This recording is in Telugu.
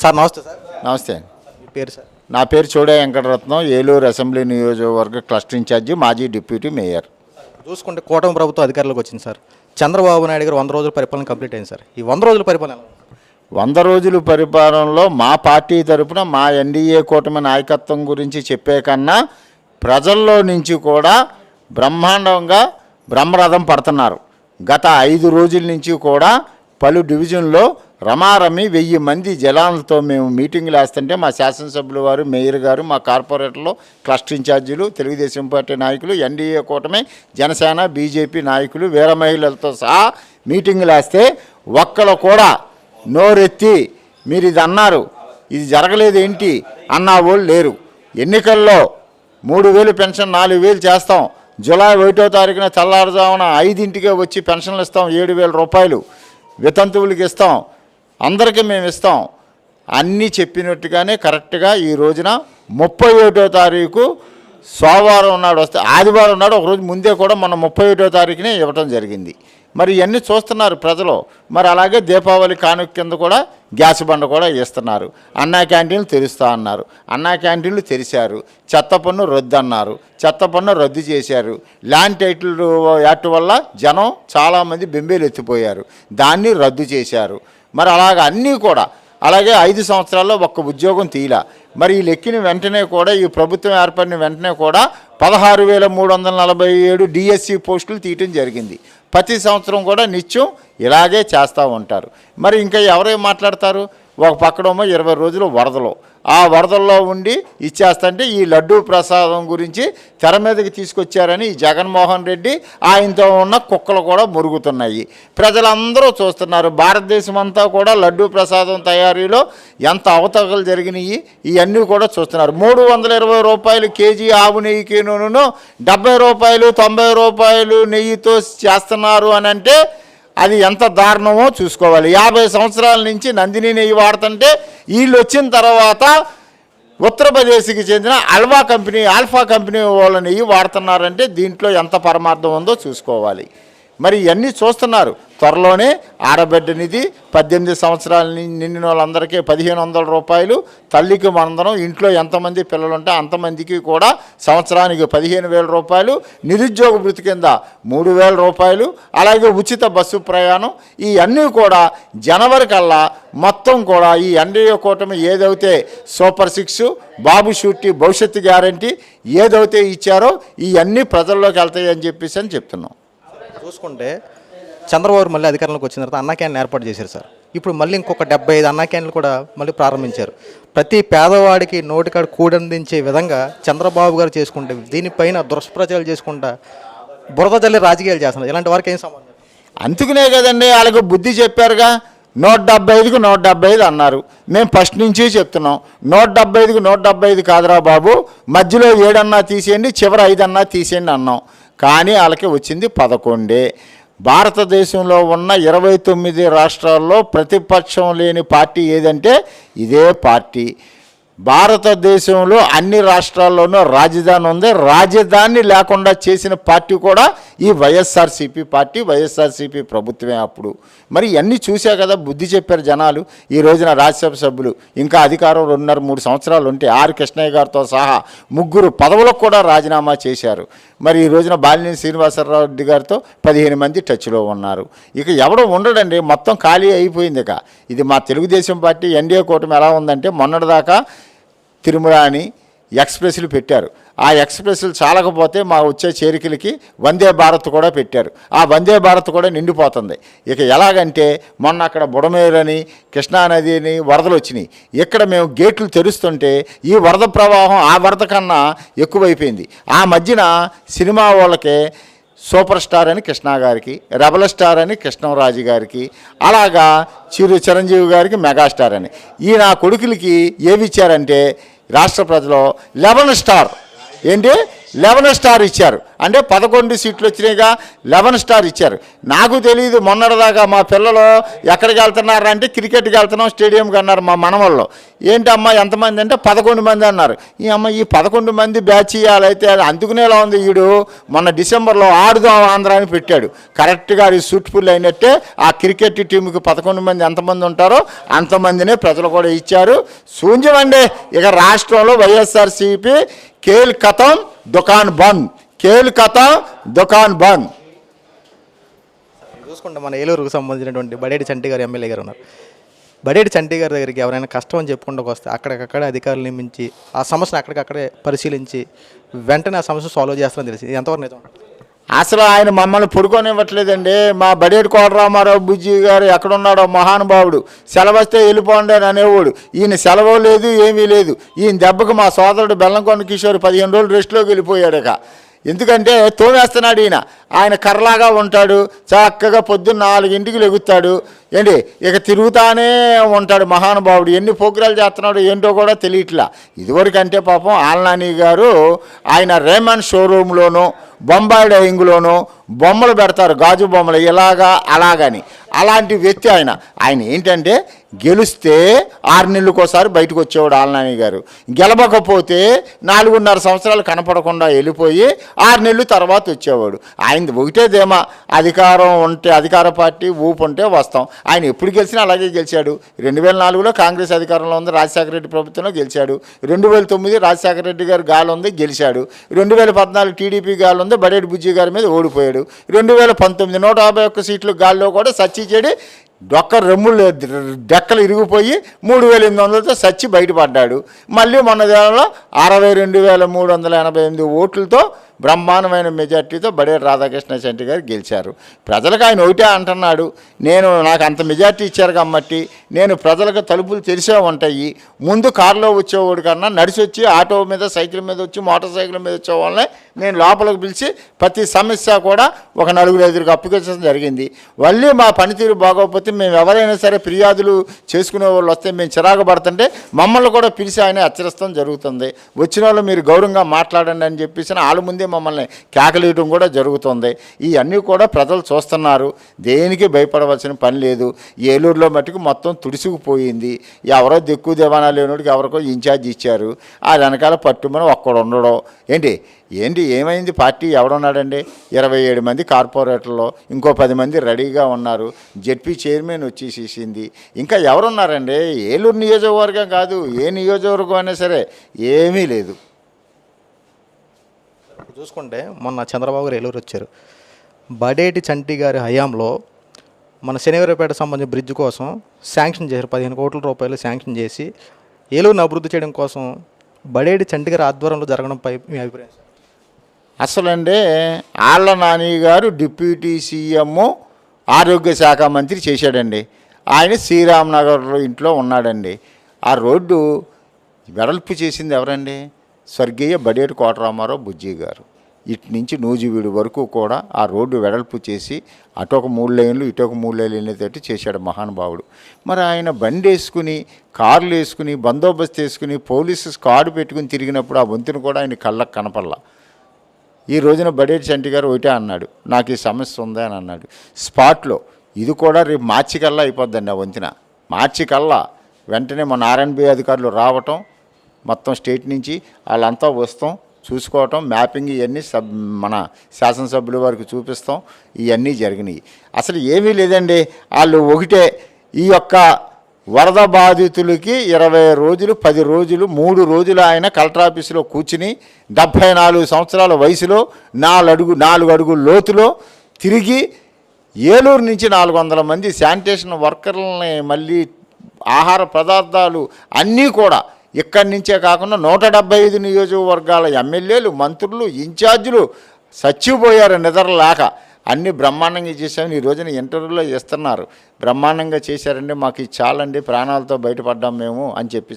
సార్ నమస్తే సార్. నమస్తే మీ పేరు సార్? నా పేరు చోడే వెంకటరత్నం ఏలూరు అసెంబ్లీ నియోజకవర్గ క్లస్టర్ ఇన్ఛార్జి మాజీ డిప్యూటీ మేయర్. చూసుకుంటే కూటమి ప్రభుత్వం అధికారంలోకి వచ్చింది సార్. చంద్రబాబు నాయుడు గారు వంద రోజుల పరిపాలన కంప్లీట్ అయింది సార్. ఈ వంద రోజుల పరిపాలన ఎలా ఉంది? వంద రోజుల పరిపాలనలో మా పార్టీ తరపున మా ఎన్డీఏ కూటమి నాయకత్వం గురించి చెప్పే కన్నా ప్రజల్లో నుంచి కూడా బ్రహ్మాండంగా బ్రహ్మరథం పడుతున్నారు. గత ఐదు రోజుల నుంచి కూడా పలు డివిజన్లో రమారమి వెయ్యి మంది జనాలతో మేము మీటింగ్లు వేస్తుంటే మా శాసనసభ్యుల వారు మేయర్ గారు మా కార్పొరేటర్లు క్లస్టర్ ఇన్ఛార్జీలు తెలుగుదేశం పార్టీ నాయకులు ఎన్డీఏ కూటమి జనసేన బీజేపీ నాయకులు వీర మహిళలతో సహా మీటింగ్లు వేస్తే ఒక్కరు కూడా నోరెత్తి మీరు ఇది అన్నారు ఇది జరగలేదు ఏంటి అన్న వాళ్ళు లేరు. ఎన్నికల్లో మూడు వేలు పెన్షన్ నాలుగు వేలు చేస్తాం. జూలై ఒకటో తారీఖున తెల్లారుజామున ఐదింటికే వచ్చి పెన్షన్లు ఇస్తాం ఏడు వేల రూపాయలు వితంతువులకి ఇస్తాం. అందరికీ మేము ఇస్తాం. అన్నీ చెప్పినట్టుగానే కరెక్ట్గా ఈ రోజున ముప్పై ఒకటో తారీఖు సోమవారం నాడు వస్తే ఆదివారం నాడు ఒక రోజు ముందే కూడా మనం ముప్పై ఒకటో తారీఖునే ఇవ్వటం జరిగింది. మరి ఇవన్నీ చూస్తున్నారు ప్రజలు. మరి అలాగే దీపావళి కానుక కింద కూడా గ్యాస్ బండ కూడా ఇస్తున్నారు అన్నా క్యాంటీన్లు తెరుస్తా అన్నారు. అన్నా క్యాంటీన్లు తెరిచారు. చెత్త పన్ను రద్దు అన్నారు. చెత్త పన్ను రద్దు చేశారు. ల్యాండ్ టైటిల్ యాక్ట్ వల్ల జనం చాలామంది బెంబేలు ఎత్తిపోయారు. దాన్ని రద్దు చేశారు. మరి అలాగ అన్నీ కూడా అలాగే ఐదు సంవత్సరాల్లో ఒక్క ఉద్యోగం తీయల. మరి ఈ లెక్కిన వెంటనే కూడా ఈ ప్రభుత్వం ఏర్పడిన వెంటనే కూడా పదహారు వేల మూడు వందల నలభై ఏడు డిఎస్సి పోస్టులు తీయటం జరిగింది. ప్రతి సంవత్సరం కూడా నిత్యం ఇలాగే చేస్తూ ఉంటారు. మరి ఇంకా ఎవరే మాట్లాడతారు? ఒక పక్కడేమో ఇరవై రోజులు వరదలు. ఆ వరదల్లో ఉండి ఇచ్చేస్తంటే ఈ లడ్డూ ప్రసాదం గురించి తెర మీదకి తీసుకొచ్చారని ఈ జగన్మోహన్ రెడ్డి ఆయనతో ఉన్న కుక్కలు కూడా మురుగుతున్నాయి. ప్రజలందరూ చూస్తున్నారు. భారతదేశం అంతా కూడా లడ్డూ ప్రసాదం తయారీలో ఎంత అవతకలు జరిగినాయి ఇవన్నీ కూడా చూస్తున్నారు. మూడు వందల ఇరవై రూపాయలు కేజీ ఆవు నెయ్యికి నూనెను డెబ్బై రూపాయలు తొంభై రూపాయలు నెయ్యితో చేస్తున్నారు అని అంటే అది ఎంత దారుణమో చూసుకోవాలి. యాభై సంవత్సరాల నుంచి నందిని నెయ్యి వాడుతుంటే వీళ్ళు వచ్చిన తర్వాత ఉత్తరప్రదేశ్కి చెందిన అల్వా కంపెనీ ఆల్ఫా కంపెనీ వాళ్ళ నెయ్యి వాడుతున్నారంటే దీంట్లో ఎంత పరమార్థం ఉందో చూసుకోవాలి. మరి ఇవన్నీ చూస్తున్నారు. త్వరలోనే ఆడబిడ్డ నిధి పద్దెనిమిది సంవత్సరాల నిండిన వాళ్ళందరికీ పదిహేను వందల రూపాయలు తల్లికి మందరం ఇంట్లో ఎంతమంది పిల్లలు ఉంటే అంతమందికి కూడా సంవత్సరానికి పదిహేను వేల రూపాయలు నిరుద్యోగ వృత్తి కింద మూడు వేల రూపాయలు అలాగే ఉచిత బస్సు ప్రయాణం ఈ అన్నీ కూడా జనవరి కల్లా మొత్తం కూడా ఈ ఎన్డీఏ కూటమి ఏదైతే సూపర్ సిక్స్ బాబు షూటి భవిష్యత్తు గ్యారంటీ ఏదైతే ఇచ్చారో ఇవన్నీ ప్రజల్లోకి వెళ్తాయని చెప్పేసి అని చెప్తున్నాం. చూసుకుంటే చంద్రబాబు మళ్ళీ అధికారంలోకి వచ్చిన తర్వాత అన్నా క్యాన్లు ఏర్పాటు చేశారు సార్. ఇప్పుడు మళ్ళీ ఇంకొక డెబ్బై ఐదు అన్నా క్యాన్లు కూడా మళ్ళీ ప్రారంభించారు. ప్రతి పేదవాడికి నోటికాడు కూడందించే విధంగా చంద్రబాబు గారు చేసుకుంటే దీనిపైన దుష్ప్రచారాలు చేసుకుంటా బురద జల్లి రాజకీయాలు చేస్తున్నారు. ఇలాంటి వారికి ఏం సంబంధం? అందుకునే కదండి వాళ్ళకు బుద్ధి చెప్పారుగా నూట డెబ్బై ఐదుకు నూట డెబ్బై ఐదు అన్నారు. మేము ఫస్ట్ నుంచి చెప్తున్నాం నూట డెబ్బై ఐదుకు నూట డెబ్బై ఐదు కాదురా బాబు మధ్యలో ఏడన్నా తీసేయండి చివరి ఐదన్నా తీసేయండి అన్నాం. కానీ వాళ్ళకి వచ్చింది పదకొండే. భారతదేశంలో ఉన్న ఇరవై తొమ్మిది రాష్ట్రాల్లో ప్రతిపక్షం లేని పార్టీ ఏదంటే ఇదే పార్టీ. భారతదేశంలో అన్ని రాష్ట్రాల్లోనూ రాజధాని ఉంది. రాజధాని లేకుండా చేసిన పార్టీ కూడా ఈ వైఎస్ఆర్సీపీ పార్టీ వైఎస్ఆర్సీపీ ప్రభుత్వమే అప్పుడు. మరి ఇవన్నీ చూసా కదా బుద్ధి చెప్పారు జనాలు. ఈ రోజున రాజ్యసభ సభ్యులు ఇంకా అధికారం రెండున్నర మూడు సంవత్సరాలు ఉంటే ఆర్ కృష్ణయ్య గారితో సహా ముగ్గురు పదవులకు కూడా రాజీనామా చేశారు. మరి ఈ రోజున బాలినేని శ్రీనివాసరావు రెడ్డి గారితో పదిహేను మంది టచ్లో ఉన్నారు. ఇక ఎవడో ఉండడండి మొత్తం ఖాళీ అయిపోయింది ఇక. ఇది మా తెలుగుదేశం పార్టీ ఎన్డీఏ కూటమి ఎలా ఉందంటే మొన్నటిదాకా తిరుమల అని ఎక్స్ప్రెస్లు పెట్టారు. ఆ ఎక్స్ప్రెస్లు చాలకపోతే మా వచ్చే చేరికలకి వందే భారత్ కూడా పెట్టారు. ఆ వందే భారత్ కూడా నిండిపోతుంది. ఇక ఎలాగంటే మొన్న అక్కడ బుడమేరని కృష్ణానది అని వరదలు వచ్చినాయి. ఇక్కడ మేము గేట్లు తెరుస్తుంటే ఈ వరద ప్రవాహం ఆ వరద కన్నా ఎక్కువైపోయింది. ఆ మధ్యన సినిమా వాళ్ళకే సూపర్ స్టార్ అని కృష్ణ గారికి రెబల్ స్టార్ అని కృష్ణరాజు గారికి అలాగా చిరు చిరంజీవి గారికి మెగాస్టార్ అని. ఈ నా కొడుకులకి ఏమి ఇచ్చారంటే రాష్ట్ర ప్రజలు లెవెన్ స్టార్. ఏంటి? లెవెన్ స్టార్ ఇచ్చారు. అంటే పదకొండు సీట్లు వచ్చినాయిగా లెవెన్ స్టార్ ఇచ్చారు. నాకు తెలియదు మొన్నటిదాకా మా పిల్లలు ఎక్కడికి వెళ్తున్నారు అంటే క్రికెట్కి వెళ్తున్నాం స్టేడియంకి అన్నారు మా మనవల్లో ఏంటమ్మా ఎంతమంది అంటే పదకొండు మంది అన్నారు. ఈ అమ్మ ఈ పదకొండు మంది బ్యాచ్ ఇవ్వాలైతే అందుకునేలా ఉంది వీడు మొన్న డిసెంబర్లో ఆడుదాం ఆంధ్ర అని పెట్టాడు. కరెక్ట్గా అది సూట్ఫుల్ అయినట్టే ఆ క్రికెట్ టీంకి పదకొండు మంది ఎంతమంది ఉంటారో అంతమందినే ప్రజలు కూడా ఇచ్చారు. శూన్యమండి ఇక రాష్ట్రంలో వైఎస్ఆర్సీపీ కేల్ కథం దుకాన్ బంద్. కేల్కత దుకాన్ బంద్. చూసుకుంటే మన ఏలూరుకు సంబంధించినటువంటి బడేటి చంటి గారు ఎమ్మెల్యే గారు ఉన్నారు. బడేటి చంటి గారి దగ్గరికి ఎవరైనా కష్టం అని చెప్పుకుంటూ వస్తే అక్కడికక్కడే అధికారులు నియమించి ఆ సమస్యను అక్కడికక్కడే పరిశీలించి వెంటనే ఆ సమస్య సాల్వ్ చేస్తారని తెలిసి ఎంతవరకు నిజం? అసలు ఆయన మమ్మల్ని పుడుకోనివ్వట్లేదండి. మా బడేటి కోటరామారావు బుజ్జి గారు ఎక్కడున్నాడో మహానుభావుడు సెలవస్తే వెళ్ళిపోండి అని అనేవాడు. ఈయన సెలవు లేదు ఏమీ లేదు. ఈయన దెబ్బకు మా సోదరుడు బెల్లంకొండ కిషోర్ పదిహేను రోజులు రెస్ట్లోకి వెళ్ళిపోయాడక. ఎందుకంటే తోమేస్తున్నాడు ఈయన. ఆయన కర్రలాగా ఉంటాడు చక్కగా పొద్దున్న నాలుగింటికి లెగుతాడు. ఏంటి? ఇక తిరుగుతానే ఉంటాడు మహానుభావుడు. ఎన్ని పోగ్రాలు చేస్తున్నాడు ఏంటో కూడా తెలియట్లా. ఇదివరకంటే పాపం ఆల్నాని గారు ఆయన రేమన్ షోరూంలోనూ బొంబాయి డైయింగ్లోనూ బొమ్మలు పెడతారు గాజు బొమ్మలు ఇలాగా అలాగని. అలాంటి వ్యక్తి ఆయన. ఆయన ఏంటంటే గెలిస్తే ఆరు నెలలకోసారి బయటకు వచ్చేవాడు ఆల్నాని గారు. గెలవకపోతే నాలుగున్నర సంవత్సరాలు కనపడకుండా వెళ్ళిపోయి ఆరు నెలలు తర్వాత వచ్చేవాడు. ఆయన ఒకటే అధికారం ఉంటే అధికార పార్టీ ఊపు ఉంటే వస్తాం. ఆయన ఎప్పుడు గెలిచినా అలాగే గెలిచాడు. రెండు వేల నాలుగులో కాంగ్రెస్ అధికారంలో ఉంది రాజశేఖర రెడ్డి ప్రభుత్వంలో గెలిచాడు. రెండు వేల తొమ్మిది రాజశేఖర రెడ్డి గారు గాలి ఉంది గెలిచాడు. రెండు వేల పద్నాలుగు టీడీపీ గాలి ఉంది బడేటి బుజ్జి గారి మీద ఓడిపోయాడు. రెండు వేల పంతొమ్మిది నూట యాభై ఒక్క సీట్లు గాల్లో కూడా సచ్చి చెడి డొక్క రెమ్ములు డెక్కలు ఇరిగిపోయి మూడు వేల ఎనిమిది వందలతో సచ్చి బయటపడ్డాడు. మళ్ళీ మొన్న దేవంలో అరవై రెండు వేల మూడు వందల ఎనభై ఎనిమిది ఓట్లతో బ్రహ్మాండమైన మెజార్టీతో బడేరు రాధాకృష్ణ శెట్టి గారు గెలిచారు. ప్రజలకు ఆయన ఒకటే అంటున్నాడు నేను నాకు అంత మెజార్టీ ఇచ్చారు కాబట్టి నేను ప్రజలకు తలుపులు తెరిసే ఉంటాయి. ముందు కారులో వచ్చేవాడు కన్నా నడిచి వచ్చి ఆటో మీద సైకిల్ మీద వచ్చి మోటార్ సైకిల్ మీద వచ్చే వాళ్ళని నేను లోపలికి పిలిచి ప్రతి సమస్య కూడా ఒక నలుగురు ఐదుగురికి అప్లికేషన్ జరిగింది. మళ్ళీ మా పనితీరు బాగోకపోతే మేము ఎవరైనా సరే ఫిర్యాదులు చేసుకునే వాళ్ళు వస్తే మేము చిరాకు పడుతుంటే మమ్మల్ని కూడా పిలిచి ఆయన హెచ్చరిస్తాం జరుగుతుంది. వచ్చిన వాళ్ళు మీరు గౌరవంగా మాట్లాడండి అని చెప్పేసి వాళ్ళ ముందే మమ్మల్ని కేకలేయడం కూడా జరుగుతుంది. ఇవన్నీ కూడా ప్రజలు చూస్తున్నారు. దేనికి భయపడవలసిన పని లేదు. ఏలూరులో మట్టుకు మొత్తం తుడిసుకుపోయింది ఎవరో దిక్కు దివానా లేనోడికి ఎవరికో ఇన్ఛార్జ్ ఇచ్చారు. ఆ వెనకాల పట్టుమని ఒక్కడు ఉండడం. ఏంటి? ఏంటి ఏమైంది? పార్టీ ఎవడున్నాడండి? ఇరవై ఏడు మంది కార్పొరేటర్లో ఇంకో పది మంది రెడీగా ఉన్నారు. జెడ్పీ చైర్మన్ వచ్చేసేసింది. ఇంకా ఎవరున్నారండి? ఏలూరు నియోజకవర్గం కాదు ఏ నియోజకవర్గం అయినా సరే ఏమీ లేదు. చూసుకుంటే మొన్న చంద్రబాబు గారు ఏలూరు వచ్చారు. బడేటి చంటి గారి హయాంలో మన శనివారపేట సంబంధించిన బ్రిడ్జ్ కోసం శాంక్షన్ చేశారు. పదిహేను కోట్ల రూపాయలు శాంక్షన్ చేసి ఏలూరుని అభివృద్ధి చేయడం కోసం బడేటి చంటిగారి ఆధ్వర్యంలో జరగడంపై మీ అభిప్రాయం అసలంటే ఆళ్ళ నాని గారు డిప్యూటీ సీఎం ఆరోగ్య శాఖ మంత్రి చేశాడండి. ఆయన శ్రీరామ్ నగర్లో ఇంట్లో ఉన్నాడండి. ఆ రోడ్డు వెడల్పు చేసింది ఎవరండి? స్వర్గీయ బడేరు కోటరామారావు బుజ్జి గారు. ఇటు నుంచి నూజివీడు వరకు కూడా ఆ రోడ్డు వెడల్పు చేసి అటొక ఒక మూడు లైన్లు ఇటొక మూడు లైన్లు వెళ్ళేటట్టు చేశాడు మహానుభావుడు. మరి ఆయన బండి వేసుకుని కార్లు వేసుకుని బందోబస్తు వేసుకుని పోలీసు కార్డు పెట్టుకుని తిరిగినప్పుడు ఆ వంతును కూడా ఆయన కళ్ళకు కనపడలా. ఈ రోజున బడేటి చంటి గారు ఒకటే అన్నాడు నాకు ఈ సమస్య ఉందా అని అన్నాడు. స్పాట్లో ఇది కూడా రేపు మార్చి కల్లా అయిపోద్దండి ఆ వంతెన. మార్చి కల్లా వెంటనే మన ఆర్ఎన్బి అధికారులు రావటం మొత్తం స్టేట్ నుంచి వాళ్ళంతా వస్తాం చూసుకోవటం మ్యాపింగ్ ఇవన్నీ సబ్ మన శాసనసభ్యుల వారికి చూపిస్తాం ఇవన్నీ జరిగినాయి. అసలు ఏమీ లేదండి వాళ్ళు ఒకటే ఈ యొక్క వరద బాధితులకి ఇరవై రోజులు పది రోజులు మూడు రోజులు ఆయన కలెక్టర్ ఆఫీసులో కూర్చుని డెబ్భై నాలుగు సంవత్సరాల వయసులో నాలుగు నాలుగు అడుగు లోతులో తిరిగి ఏలూరు నుంచి నాలుగు వందల మంది శానిటేషన్ వర్కర్లని మళ్ళీ ఆహార పదార్థాలు అన్నీ కూడా ఇక్కడి నుంచే కాకుండా నూట డెబ్బై ఐదు నియోజకవర్గాల ఎమ్మెల్యేలు మంత్రులు ఇన్ఛార్జీలు చచ్చిపోయారు నిద్రలేక. అన్నీ బ్రహ్మాండంగా చేశామని ఈ రోజున ఇంటర్వ్యూలో ఇస్తున్నారు బ్రహ్మాండంగా చేశారండి మాకు ఇది చాలండి ప్రాణాలతో బయటపడ్డాం మేము అని చెప్పి